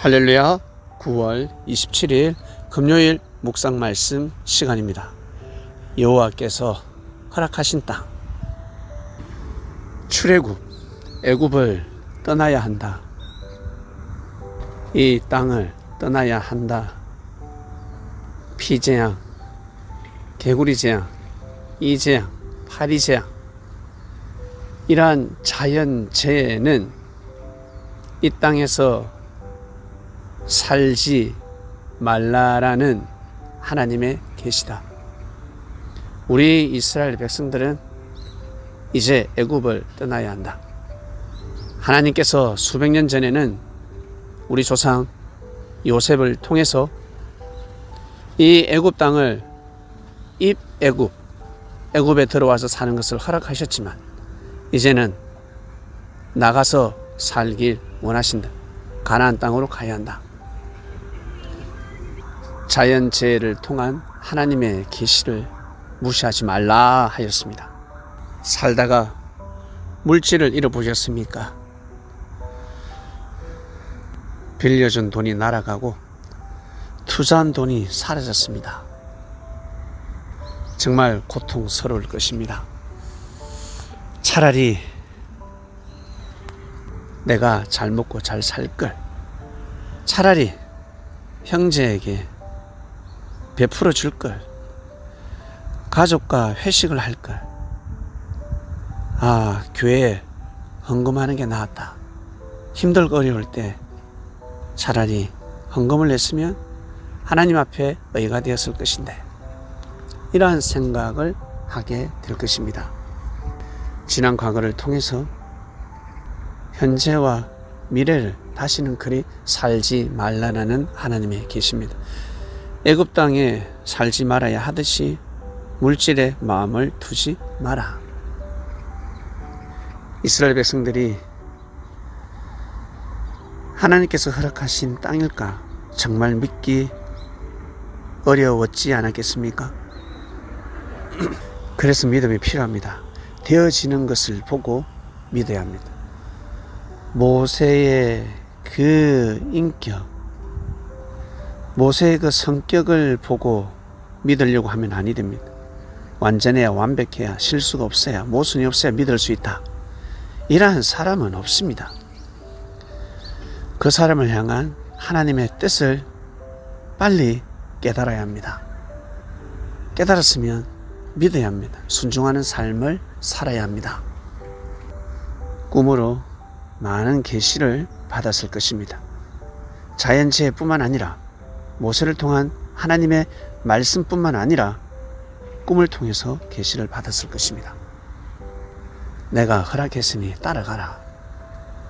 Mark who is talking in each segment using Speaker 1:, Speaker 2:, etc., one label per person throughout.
Speaker 1: 할렐루야 9월 27일 금요일 묵상 말씀 시간입니다. 여호와께서 허락하신 땅 출애굽 애굽을 떠나야 한다. 이 땅을 떠나야 한다. 피재앙, 개구리 재앙, 이재앙, 파리 재앙 이러한 자연 재해는 이 땅에서 살지 말라라는 하나님의 계시다. 우리 이스라엘 백성들은 이제 애굽을 떠나야 한다. 하나님께서 수백 년 전에는 우리 조상 요셉을 통해서 이 애굽 땅을 입 애굽 애굽에 들어와서 사는 것을 허락하셨지만 이제는 나가서 살길 원하신다. 가나안 땅으로 가야 한다. 자연재해를 통한 하나님의 계시를 무시하지 말라 하였습니다. 살다가 물질을 잃어보셨습니까? 빌려준 돈이 날아가고 투자한 돈이 사라졌습니다. 정말 고통스러울 것입니다. 차라리 내가 잘 먹고 잘 살 걸. 차라리 형제에게 베풀어 줄 걸. 가족과 회식을 할 걸. 아, 교회에 헌금하는 게 나았다. 힘들고 어려울 때 차라리 헌금을 냈으면 하나님 앞에 의가 되었을 것인데 이러한 생각을 하게 될 것입니다. 지난 과거를 통해서 현재와 미래를 다시는 그리 살지 말라는 하나님의 계십니다. 애굽 땅에 살지 말아야 하듯이 물질에 마음을 두지 마라. 이스라엘 백성들이 하나님께서 허락하신 땅일까 정말 믿기 어려웠지 않았겠습니까? 그래서 믿음이 필요합니다. 되어지는 것을 보고 믿어야 합니다. 모세의 그 인격, 모세의 그 성격을 보고 믿으려고 하면 아니 됩니다. 완전해야 완벽해야 실수가 없어야 모순이 없어야 믿을 수 있다. 이러한 사람은 없습니다. 그 사람을 향한 하나님의 뜻을 빨리 깨달아야 합니다. 깨달았으면 믿어야 합니다. 순종하는 삶을 살아야 합니다. 꿈으로 많은 계시를 받았을 것입니다. 자연재해뿐만 아니라 모세를 통한 하나님의 말씀뿐만 아니라 꿈을 통해서 계시를 받았을 것입니다. 내가 허락했으니 따라가라.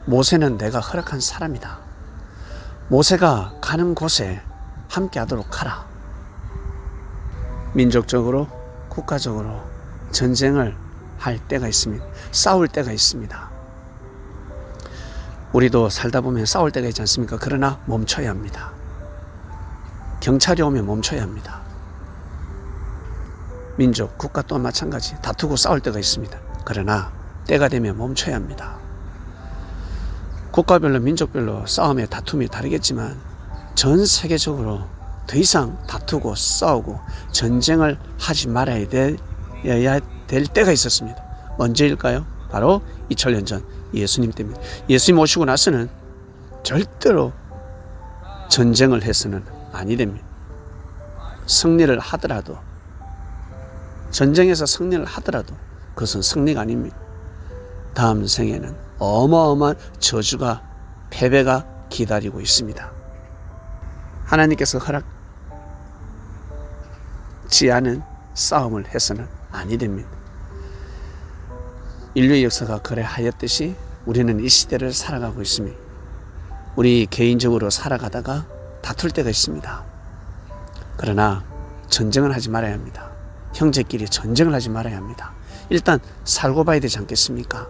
Speaker 1: 모세는 내가 허락한 사람이다. 모세가 가는 곳에 함께 하도록 하라. 민족적으로, 국가적으로 전쟁을 할 때가 있습니다. 싸울 때가 있습니다. 우리도 살다 보면 싸울 때가 있지 않습니까? 그러나 멈춰야 합니다. 경찰이 오면 멈춰야 합니다. 민족, 국가 또한 마찬가지 다투고 싸울 때가 있습니다. 그러나 때가 되면 멈춰야 합니다. 국가별로 민족별로 싸움의 다툼이 다르겠지만 전 세계적으로 더 이상 다투고 싸우고 전쟁을 하지 말아야 될, 될 때가 있었습니다. 언제일까요? 바로 2000년 전 예수님 때입니다. 예수님 오시고 나서는 절대로 전쟁을 해서는 아니 됩니다. 승리를 하더라도 전쟁에서 승리를 하더라도 그것은 승리가 아닙니다. 다음 생에는 어마어마한 저주가 패배가 기다리고 있습니다. 하나님께서 허락지 않은 싸움을 해서는 아니 됩니다. 인류의 역사가 그래 하였듯이 우리는 이 시대를 살아가고 있습니다. 우리 개인적으로 살아가다가 다툴 때가 있습니다. 그러나 전쟁을 하지 말아야 합니다. 형제끼리 전쟁을 하지 말아야 합니다. 일단 살고 봐야 되지 않겠습니까?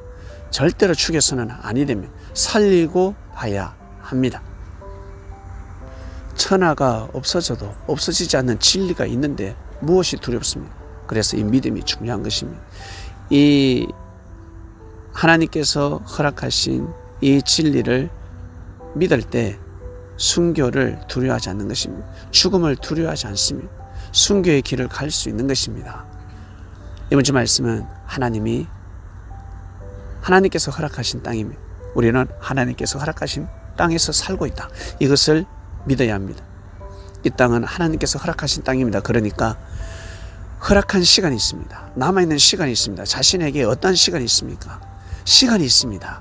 Speaker 1: 절대로 죽여서는 아니 되면 살리고 봐야 합니다. 천하가 없어져도 없어지지 않는 진리가 있는데 무엇이 두렵습니까? 그래서 이 믿음이 중요한 것입니다. 이 하나님께서 허락하신 이 진리를 믿을 때 순교를 두려워하지 않는 것입니다. 죽음을 두려워하지 않습니다. 순교의 길을 갈 수 있는 것입니다. 이번 주 말씀은 하나님이 하나님께서 허락하신 땅입니다. 우리는 하나님께서 허락하신 땅에서 살고 있다. 이것을 믿어야 합니다. 이 땅은 하나님께서 허락하신 땅입니다. 그러니까 허락한 시간이 있습니다. 남아있는 시간이 있습니다. 자신에게 어떤 시간이 있습니까? 시간이 있습니다.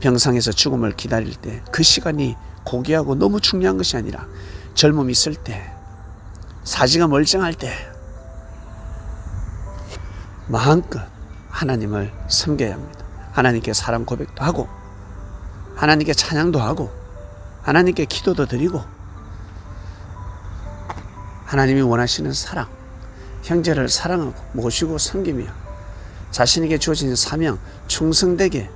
Speaker 1: 병상에서 죽음을 기다릴 때 그 시간이 고귀하고 너무 중요한 것이 아니라 젊음이 있을 때, 사지가 멀쩡할 때 마음껏 하나님을 섬겨야 합니다. 하나님께 사랑 고백도 하고 하나님께 찬양도 하고 하나님께 기도도 드리고 하나님이 원하시는 사랑, 형제를 사랑하고 모시고 섬기며 자신에게 주어진 사명 충성되게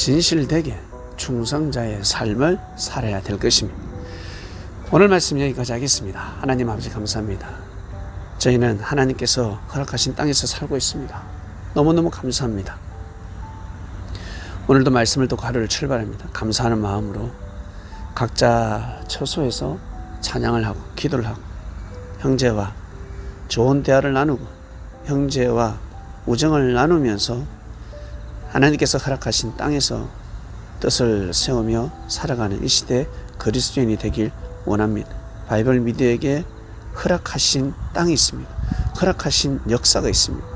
Speaker 1: 진실되게 충성자의 삶을 살아야 될 것입니다. 오늘 말씀 여기까지 하겠습니다. 하나님 아버지 감사합니다. 저희는 하나님께서 허락하신 땅에서 살고 있습니다. 너무너무 감사합니다. 오늘도 말씀을 듣고 하루를 출발합니다. 감사하는 마음으로 각자 처소에서 찬양을 하고 기도를 하고 형제와 좋은 대화를 나누고 형제와 우정을 나누면서 하나님께서 허락하신 땅에서 뜻을 세우며 살아가는 이 시대 그리스도인이 되길 원합니다. 바이블 미디어에게 허락하신 땅이 있습니다. 허락하신 역사가 있습니다.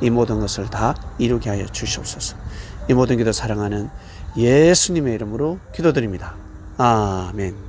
Speaker 1: 이 모든 것을 다 이루게 하여 주시옵소서. 이 모든 기도 사랑하는 예수님의 이름으로 기도드립니다. 아멘.